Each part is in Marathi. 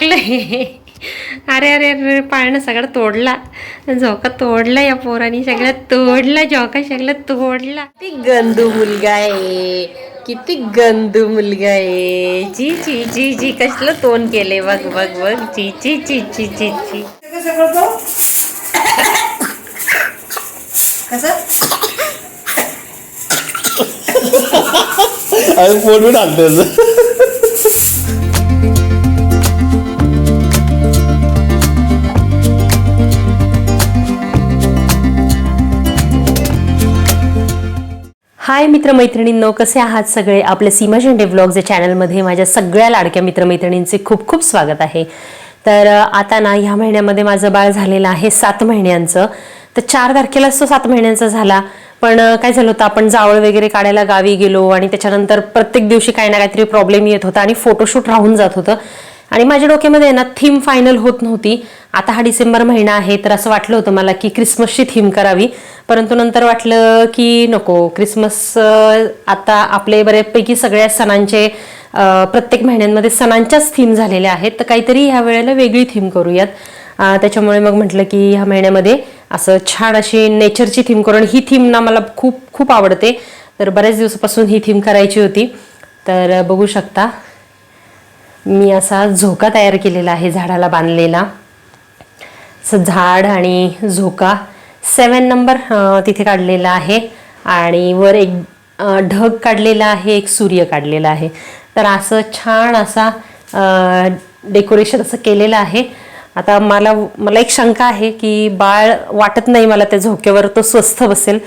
टाकलंय. अरे अरे अरे पाळणं सगळं तोडला. झोका तोडला या पोरानी सगळं तोडला झोका सगळं तोडला. किती गंदू मुलगा आहे. किती गंदू मुलगा आहे. ची ची ची ची कसलं तोंड केले बघ बघ बघ. ची ची ची ची ची ची कसं? पोट बी टाकतो हाय मित्रमैत्रिणींनो कसे आहात सगळे? आपल्या सीमा झेंडे व्लॉग्स या चॅनलमध्ये माझ्या सगळ्या लाडक्या मित्रमैत्रिणींचे खूप खूप स्वागत आहे. तर आता ना ह्या महिन्यामध्ये माझं बाळ झालेलं आहे सात महिन्यांचं. तर चार तारखेलाच तो सात महिन्यांचा झाला. पण काय झालं होतं आपण जावळ वगैरे काढायला गावी गेलो आणि त्याच्यानंतर प्रत्येक दिवशी काही ना काहीतरी प्रॉब्लेम येत होता आणि फोटोशूट राहून जात होतं. आणि माझ्या डोक्यामध्ये ना थीम फायनल होत नव्हती. आता हा डिसेंबर महिना आहे तर असं वाटलं होतं मला की क्रिसमसची थीम करावी. परंतु नंतर वाटलं की नको क्रिसमस आता आपले बऱ्यापैकी सगळ्या सणांचे प्रत्येक महिन्यांमध्ये सणांच्याच थीम झालेल्या आहेत. तर काहीतरी ह्या वेळेला वेगळी थीम करूयात. त्याच्यामुळे मग म्हटलं की ह्या महिन्यामध्ये असं छान अशी नेचरची थीम करून ही थीम ना मला खूप खूप आवडते. तर बऱ्याच दिवसापासून ही थीम करायची होती. तर बघू शकता. मी असा झोका तयार केलेला आहे झाडाला बांधलेला. असं झाड आणि झोका सेवन नंबर तिथे काढलेला आहे. आणि वर एक ढग काढलेला आहे एक सूर्य काढलेला आहे. तर असं छान असा डेकोरेशन असं केलेलं आहे. आता मला मला एक शंका आहे की बाळ वाटत नाही मला त्या झोक्यावर तो स्वस्थ बसेल.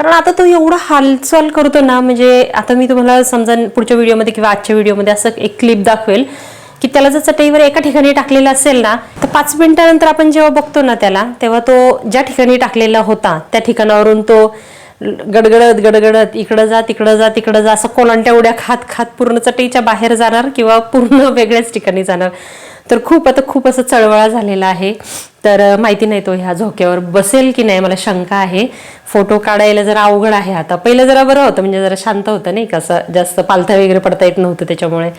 कारण आता तो एवढा हालचाल करतो ना म्हणजे आता मी तुम्हाला समजा पुढच्या व्हिडिओमध्ये किंवा आजच्या व्हिडिओमध्ये असं एक क्लिप दाखवेल की त्याला जर चटईवर एका ठिकाणी टाकलेला असेल ना तर पाच मिनिटानंतर आपण जेव्हा बघतो ना त्याला तेव्हा तो ज्या ठिकाणी टाकलेला होता त्या ठिकाणावरून तो गडगडत गडगडत इकडं जा तिकडं जा तिकडं जा असं कोलांट्या उड्या खात खात पूर्ण चटईच्या बाहेर जाणार किंवा पूर्ण वेगळ्याच ठिकाणी जाणार. तर खूप आता खूप असं चळवळा झालेला आहे. तर माहिती नाही तो ह्या झोक्यावर बसेल की नाही मला शंका आहे. फोटो काढायला जरा अवघड आहे आता. पहिलं जरा बरं होतं म्हणजे जरा शांत होतं नाही कसं जास्त पालथा वगैरे पडता येत नव्हतं त्याच्यामुळे.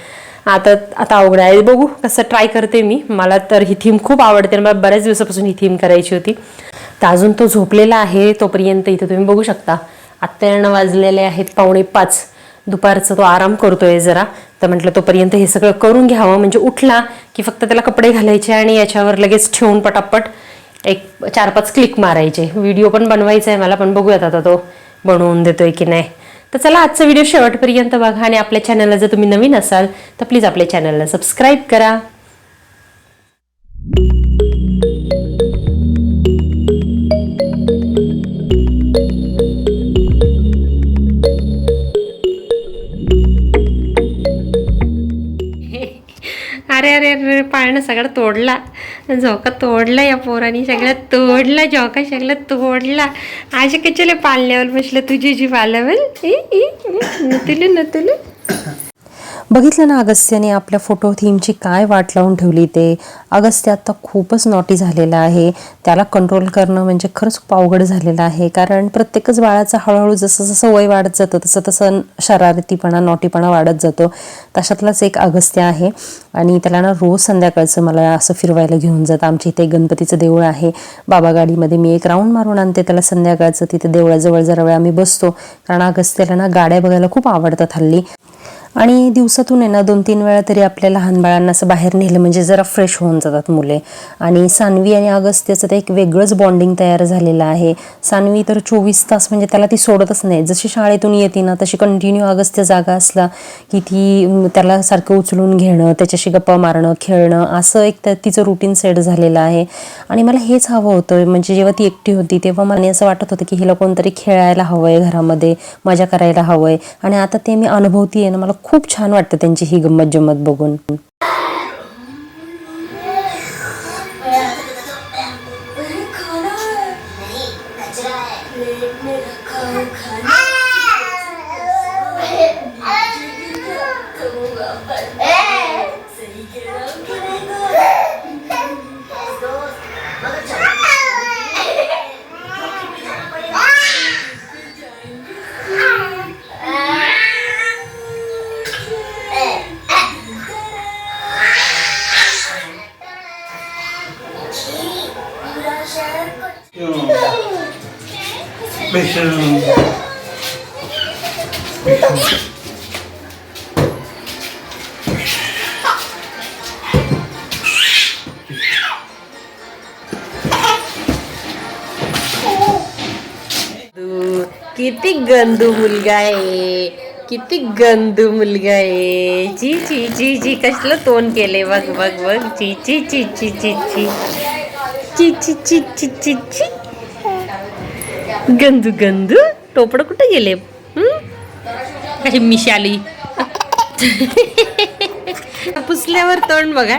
आता आता अवघड आहे. बघू कसं ट्राय करते मी. मला तर ही थीम खूप आवडते मला बऱ्याच दिवसापासून ही थीम करायची होती. तर अजून तो झोपलेला आहे. तोपर्यंत इथं तुम्ही बघू शकता. आत्ता वाजलेले आहेत पावणे पाच. दुपारचा तो आराम करतोय जरा. तर म्हटलं तोपर्यंत हे सगळं करून घ्यावं. म्हणजे उठला की फक्त त्याला कपडे घालायचे आणि याच्यावर लगेच ठेवून पटापट एक चार पाच क्लिक मारायचे. व्हिडिओ पण बनवायचा आहे मला पण बघूयात आता तो बनवून देतोय की नाही. तर चला आजचा व्हिडिओ शेवटपर्यंत बघा आणि आपल्या चॅनलला जर तुम्ही नवीन असाल तर प्लीज आपल्या चॅनलला सबस्क्राईब करा. अरे अरे अरे पाळणं सगळं तोडला. झोका तोडला या पोरानी सगळं तोडला झोका सगळं तोडला. आज कचले पाळण्यावर बसलं तुझी जी पाळल्यावर? नतुलं नतुलं. बघितलं ना अगस्त्याने आपल्या फोटो थीमची काय वाट लावून ठेवली ते? अगस्त्य आता खूपच नॉटी झालेला आहे. त्याला कंट्रोल करणं म्हणजे खरंच खूप अवघड झालेलं आहे. कारण प्रत्येकच बाळाचं हळूहळू जसं जसं वय वाढत जातं तसं तसं शरारतीपणा नॉटीपणा वाढत जातो. तशातलाच एक अगस्त्य आहे. आणि त्याला ना रोज संध्याकाळचं मला असं फिरवायला घेऊन जात आमच्या इथे गणपतीचं देऊळ आहे. बाबा गाडीमध्ये मी एक राऊंड मारून आणते. त्याला संध्याकाळचं तिथे देवळाजवळ जरा वेळ आम्ही बसतो. कारण अगस्त्याला ना गाड्या बघायला खूप आवडतात हल्ली. आणि दिवसातून आहे ना दोन तीन वेळा तरी आपल्या लहान बाळांना असं बाहेर नेलं म्हणजे जरा फ्रेश होऊन जातात मुले. आणि सानवी आणि अगस्त्याचं तर एक वेगळंच बॉन्डिंग तयार झालेलं आहे. सानवी तर चोवीस तास म्हणजे त्याला ती सोडतच नाही. जशी शाळेतून येते ना तशी कंटिन्यू अगस्त्य जागा असला की ती त्याला सारखं उचलून घेणं त्याच्याशी गप्पा मारणं खेळणं असं एक तर तिचं रुटीन सेट झालेलं आहे. आणि मला हेच हवं होतं. म्हणजे जेव्हा ती एकटी होती तेव्हा मला असं वाटत होतं की हिला कोणतरी खेळायला हवं आहे घरामध्ये मजा करायला हवं आहे आणि आता ते मी अनुभवती आहे ना मला खूप छान वाटतं त्यांची ही गंमत जम्मत बघून. खाना है खाना किती गंदू मुलगा आहे किती गंदू मुलगा आहे ची ची ची ची कसलं तोंड केले बघ बघ बघ ची ची ची ची ची ची ची ची ची ची ची ची गंदू गंदू टोपड कुठे गेले? कशी मिशाली पुसल्यावर तोंड बघा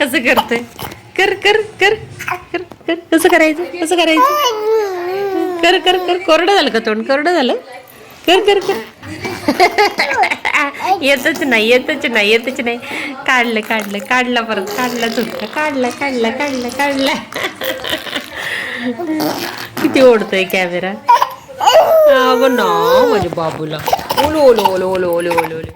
कसं करतोय. कर कर कर कर कर. कसं करायचं? कसं करायचं? कर कर कर. कोरडं झालं का तोंड? कोरडं झालं? कर कर कर. येतच नाही येतच नाही येतच नाही. काढलं काढलं काढला परत. काढला झुटका काढला काढला काढला काढला. किती ओढतोय कॅमेरा अगं ना माझ्या बाबूला. ओलो ओलो ओलो ओलो ओलो ओलो ओलो.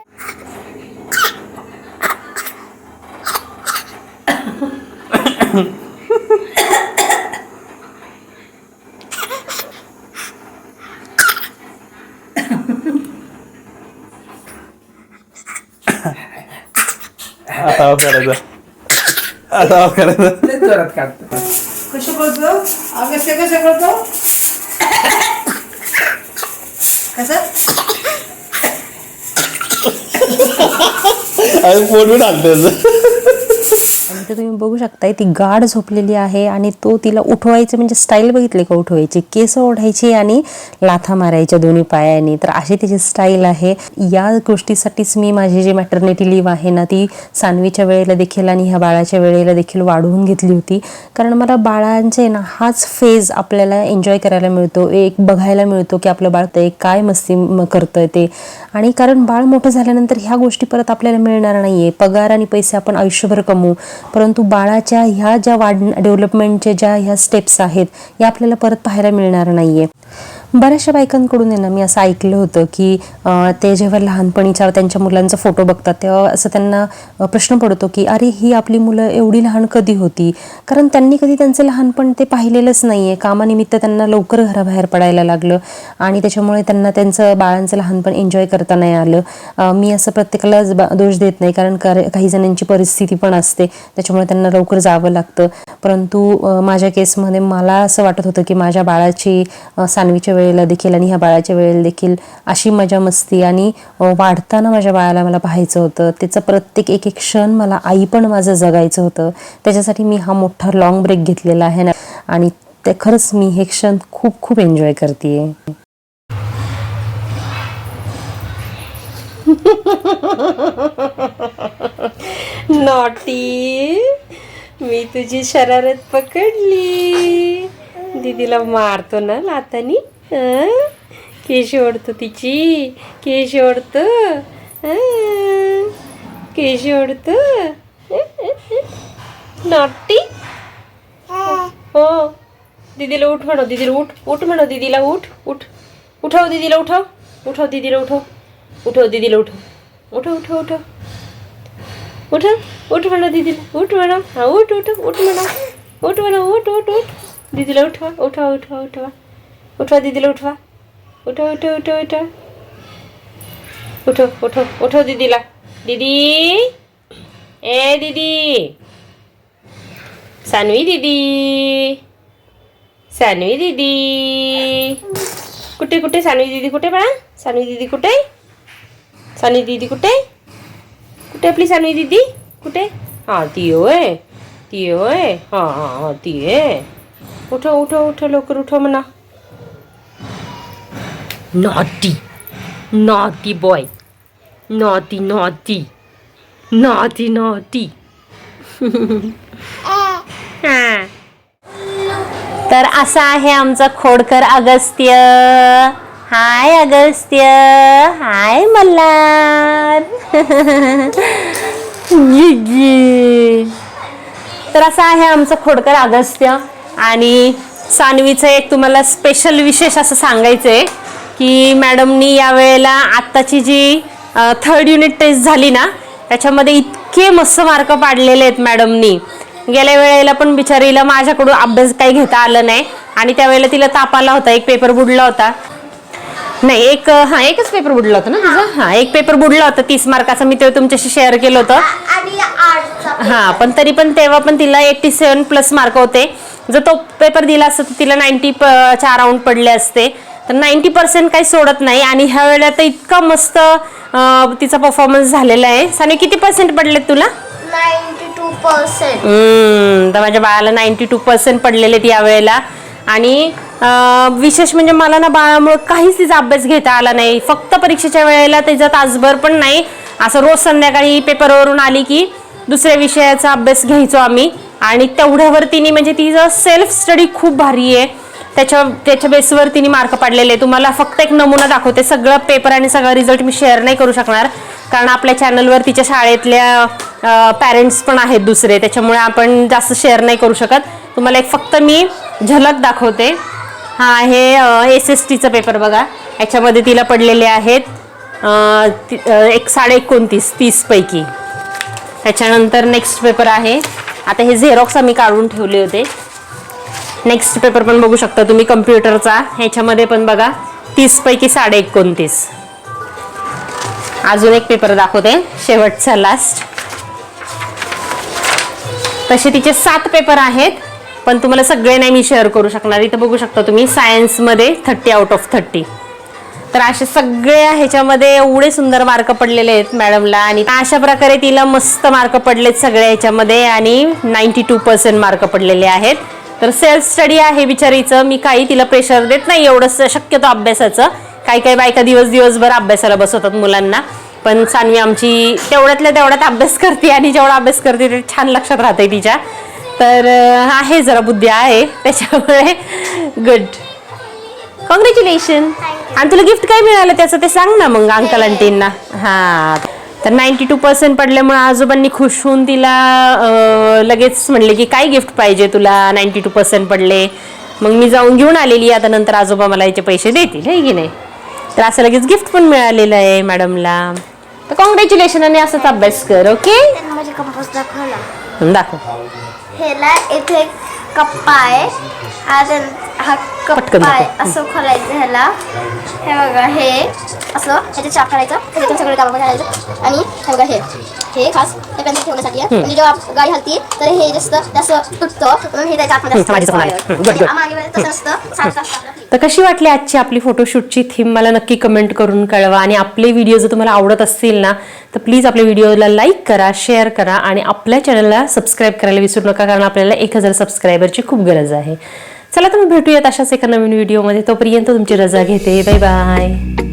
आता करायचा आता करायचा लय आमच्या सगळं सगळं तो कसं? अरे फोडून आणतो इथे तुम्ही बघू शकताय ती गाढ झोपलेली आहे आणि तो तिला उठवायचं म्हणजे स्टाईल बघितली का उठवायची? केस ओढायची आणि लाथा मारायच्या दोन्ही पायाने. तर अशी त्याची स्टाईल आहे. या गोष्टीसाठीच मी माझी जी मॅटर्निटी लिव्ह आहे ना ती सानवीच्या वेळेला देखील आणि ह्या बाळाच्या वेळेला देखील वाढवून घेतली होती. कारण मला बाळांचे ना हाच फेज आपल्याला एन्जॉय करायला मिळतो. एक बघायला मिळतो की आपलं बाळ ते काय मस्ती करतंय ते. आणि कारण बाळ मोठं झाल्यानंतर ह्या गोष्टी परत आपल्याला मिळणार नाहीये. पगार आणि पैसे आपण आयुष्यभर कमवू. परंतु बाळाच्या ह्या ज्या वाढ डेव्हलपमेंटच्या ज्या ह्या स्टेप्स आहेत या आपल्याला परत पाहायला मिळणार नाहीये. बऱ्याचशा बायकांकडून आहे ना मी असं ऐकलं होतं की ते जेव्हा लहानपणीच्या त्यांच्या मुलांचा फोटो बघतात तेव्हा असं त्यांना प्रश्न पडतो की अरे ही आपली मुलं एवढी लहान कधी होती? कारण त्यांनी कधी त्यांचं लहानपण ते पाहिलेलंच नाही आहे कामानिमित्त त्यांना लवकर घराबाहेर पडायला लागलं आणि त्याच्यामुळे त्यांना त्यांचं बाळांचं लहानपण एन्जॉय करता नाही आलं. मी असं प्रत्येकाला दोष देत नाही कारण काही जणांची परिस्थिती पण असते त्याच्यामुळे त्यांना लवकर जावं लागतं. परंतु माझ्या केसमध्ये मला असं वाटत होतं की माझ्या बाळाची सानवीच्या वेळेला देखील आणि ह्या बाळाच्या वेळेला देखील अशी मजा मस्ती आणि वाढताना माझ्या बाळाला मला पाहायचं होतं. त्याचं प्रत्येक एक एक क्षण मला आई पण माझं जगायचं होतं. त्याच्यासाठी मी हा मोठा लॉंग ब्रेक घेतलेला आहे ना. आणि ते खरंच मी हे क्षण खूप खूप एन्जॉय करते नॉटी मी तुझी शरारत पकडली. दीदीला मारतो ना लातानी ಕೇಶಿ ಹೊಡ್ತು ತಿಚಿ ಕೇಶಿ ಹೊಡ್ತು ಕೇಶಿ ಹೊಡ್ತು ನಟ್ಟಿ ಓ দিদিলা উঠ ম্যাডো দিদিলা উঠ উঠ ম্যাডো দিদিলা উঠ উঠ। উঠাও দিদিলা, উঠাও উঠাও দিদিলা, উঠাও উঠাও দিদিলা উঠো উঠো উঠো উঠো উঠো উঠ ম্যাডো দিদিলা, উঠ ম্যাডাম হ্যাঁ উঠ, উঠো, উঠ ম্যাডাম উঠ ম্যাডাম উঠ উঠ উঠ। দিদিলা উঠো উঠাও উঠাও। উঠবা দিদি উঠবা। উঠো উঠো উঠো উঠো। উঠো উঠো উঠো, দিদিলা। দিদি! এ, দিদি! সানুই দিদি! সানুই দিদি! কুটে কুটে, সানুই দিদি কুটে বা সানুই দিদি কুটে। সানুই দিদি কুটে। কুটে প্লিজ সানুই দিদি কুটে। হ্যাঁ তিও এ। তিও এ। হ্যাঁ, হ্যাঁ हां ती উঠো উঠো उठो उठो लवकर naughty, naughty boy naughty, naughty, naughty, naughty. हां. तर असा आहे आमचा खोडकर अगस्त्य. हाय अगस्त्य. हाय मल्हार. तर असा आहे आमचा खोडकर अगस्त्य. आणि सानवीचं एक तुम्हाला स्पेशल विशेष असं सांगायचं आहे की मॅडमनी यावेळेला आत्ताची जी थर्ड युनिट टेस्ट झाली ना त्याच्यामध्ये इतके मस्त मार्क पाडलेले आहेत मॅडमनी. गेल्या वेळेला पण बिचारीला माझ्याकडून अभ्यास काही घेता आलं नाही आणि त्यावेळेला तिला ताप आला होता एक पेपर बुडला होता. नाही एक हा एकच पेपर बुडला होता ना तुझा हा एक पेपर बुडला होता तीस मार्काचा मी ते तुमच्याशी शेअर केलं होतं. हा पण तरी पण तेव्हा पण तिला एट्टी सेवन प्लस मार्क होते. जर तो पेपर दिला असता तर तिला नाईन्टी च्या राऊंड पडले असते. तर नाईन्टी पर्सेंट काही सोडत नाही. आणि ह्या वेळेला तर इतका मस्त तिचा परफॉर्मन्स झालेला आहे. साने किती पर्सेंट पडले तुला? तर माझ्या बाळाला नाईन्टी टू पर्सेंट पडलेले आहेत यावेळेला आणि विशेष म्हणजे मला ना बाळामुळे काहीच तिचा अभ्यास घेता आला नाही. फक्त परीक्षेच्या वेळेला त्याचा तासभर पण नाही. असं रोज संध्याकाळी पेपरवरून आली की दुसऱ्या विषयाचा अभ्यास घ्यायचो आम्ही. आणि तेवढ्यावर तिने म्हणजे तिचं सेल्फ स्टडी खूप भारी आहे. त्याच्या त्याच्या बेसवर तिने मार्क पाडलेले. तुम्हाला फक्त एक नमुना दाखवते. सगळं पेपर आणि सगळा रिझल्ट मी शेअर नाही करू शकणार. कारण आपल्या चॅनलवर तिच्या शाळेतल्या पॅरेंट्स पण आहेत दुसरे. त्याच्यामुळे आपण जास्त शेअर नाही करू शकत. तुम्हाला एक फक्त मी झलक दाखवते. हा आहे एस एस टीचा पेपर बघा. याच्यामध्ये तिला पडलेले आहेत एक साडे एकोणतीस तीसपैकी त्याच्यानंतर नेक्स्ट पेपर आहे. आता हे झेरॉक्स आम्ही काढून ठेवले होते. नेक्स्ट पेपर पण बघू शकता तुम्ही कम्प्युटरचा ह्याच्यामध्ये पण बघा तीस पैकी साडे एकोणतीस अजून एक पेपर दाखवते शेवटचा लास्ट तसे तिचे सात पेपर आहेत पण तुम्हाला सगळे नाही मी शेअर करू शकणार. इथं बघू शकता तुम्ही सायन्समध्ये थर्टी आउट ऑफ थर्टी तर असे सगळे ह्याच्यामध्ये एवढे सुंदर मार्क पडलेले आहेत मॅडमला आणि अशा प्रकारे तिला मस्त मार्क पडलेत सगळ्या ह्याच्यामध्ये आणि नाईन्टी टू पर्सेंट मार्क पडलेले आहेत. तर सेल्फ स्टडी आहे बिचारीचं. मी काही तिला प्रेशर देत नाही एवढं शक्यतो अभ्यासाचं. काही काही बायका दिवस दिवसभर अभ्यासाला बसवतात मुलांना. पण सानवी आमची तेवढ्यातल्या तेवढ्यात अभ्यास करते आणि जेवढा अभ्यास करते ते छान लक्षात राहते तिच्या. तर आहे जरा बुद्धी आहे त्याच्यामुळे गुड कॉंग्रॅच्युलेशन आणि तुला गिफ्ट काय मिळालं त्याचं ते सांग ना मग अंकल आंटींना. हा. तर नाईन्टी टू पर्सेंट पडल्यामुळे आजोबांनी खुश होऊन तिला लगेच म्हणले की काय गिफ्ट पाहिजे तुला? नाईन्टी टू पर्सेंट पडले. मग मी जाऊन घेऊन आलेली आता नंतर आजोबा मला याचे पैसे देतील हे की नाही? तर असं लगेच गिफ्ट पण मिळालेलं आहे मॅडमला तर कॉंग्रॅच्युलेशन आणि असंच अभ्यास कर ओके? दाखव ह्याला इथे कप्पा आहे. हा कप्पा आहे. असं खोलायचं ह्याला. हे बघा हे असं ह्याचे चाप काढायचं सगळे आणि हे बघा हे. हे खास हे पेन्सिल ठेवण्यासाठी आहे म्हणजे जेव्हा गाडी हलती तर हे जास्त जास्त तुटतं म्हणून हे त्याच्या आतमध्ये. मागे तसं तर कशी वाटली आजची आपली फोटोशूटची थीम मला नक्की कमेंट करून कळवा. आणि आपले व्हिडिओ जर तुम्हाला आवडत असतील ना तर प्लीज आपल्या व्हिडिओला लाईक करा शेअर करा आणि आपल्या चॅनलला सबस्क्राईब करायला विसरू नका कारण आपल्याला एक हजार सबस्क्रायबरची खूप गरज आहे. चला तर मग भेटूयात अशाच एका नवीन व्हिडिओमध्ये. तोपर्यंत तुमची रजा घेते. Bye bye.